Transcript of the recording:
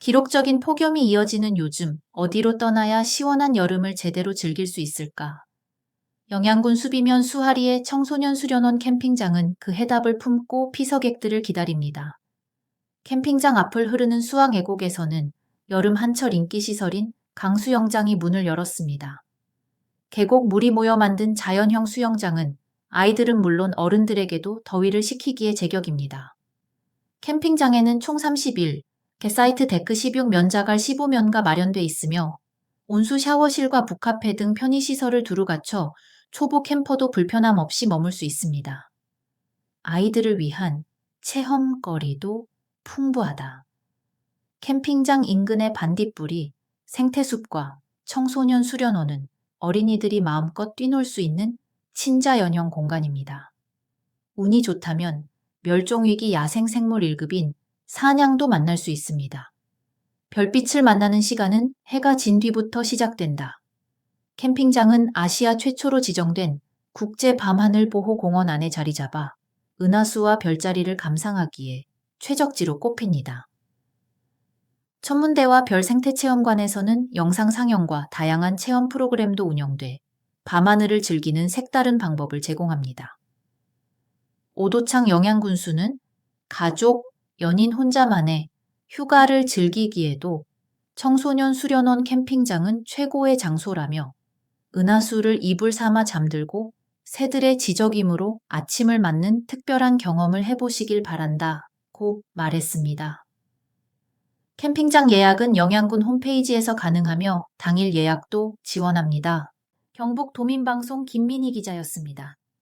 기록적인 폭염이 이어지는 요즘 어디로 떠나야 시원한 여름을 제대로 즐길 수 있을까? 영양군 수비면 수하리의 청소년 수련원 캠핑장은 그 해답을 품고 피서객들을 기다립니다. 캠핑장 앞을 흐르는 수학 애곡에서는 여름 한철 인기 시설인 강수영장이 문을 열었습니다. 계곡 물이 모여 만든 자연형 수영장은 아이들은 물론 어른들에게도 더위를 식히기에 제격입니다. 캠핑장에는 총 31, 개사이트 데크 16 면자갈 15면가 마련돼 있으며 온수 샤워실과 북카페 등 편의시설을 두루 갖춰 초보 캠퍼도 불편함 없이 머물 수 있습니다. 아이들을 위한 체험거리도 풍부하다. 캠핑장 인근의 반딧불이 생태숲과 청소년 수련원은 어린이들이 마음껏 뛰놀 수 있는 친자연형 공간입니다. 운이 좋다면 멸종위기 야생생물 1급인 사냥도 만날 수 있습니다. 별빛을 만나는 시간은 해가 진 뒤부터 시작된다. 캠핑장은 아시아 최초로 지정된 국제 밤하늘 보호 공원 안에 자리 잡아 은하수와 별자리를 감상하기에 최적지로 꼽힙니다. 천문대와 별 생태 체험관에서는 영상 상영과 다양한 체험 프로그램도 운영돼 밤하늘을 즐기는 색다른 방법을 제공합니다. 오도창 영양군수는 가족, 연인 혼자만의 휴가를 즐기기에도 청소년 수련원 캠핑장은 최고의 장소라며 은하수를 이불 삼아 잠들고 새들의 지저귀으로 아침을 맞는 특별한 경험을 해보시길 바란다고 말했습니다. 캠핑장 예약은 영양군 홈페이지에서 가능하며 당일 예약도 지원합니다. 경북 도민방송 김민희 기자였습니다.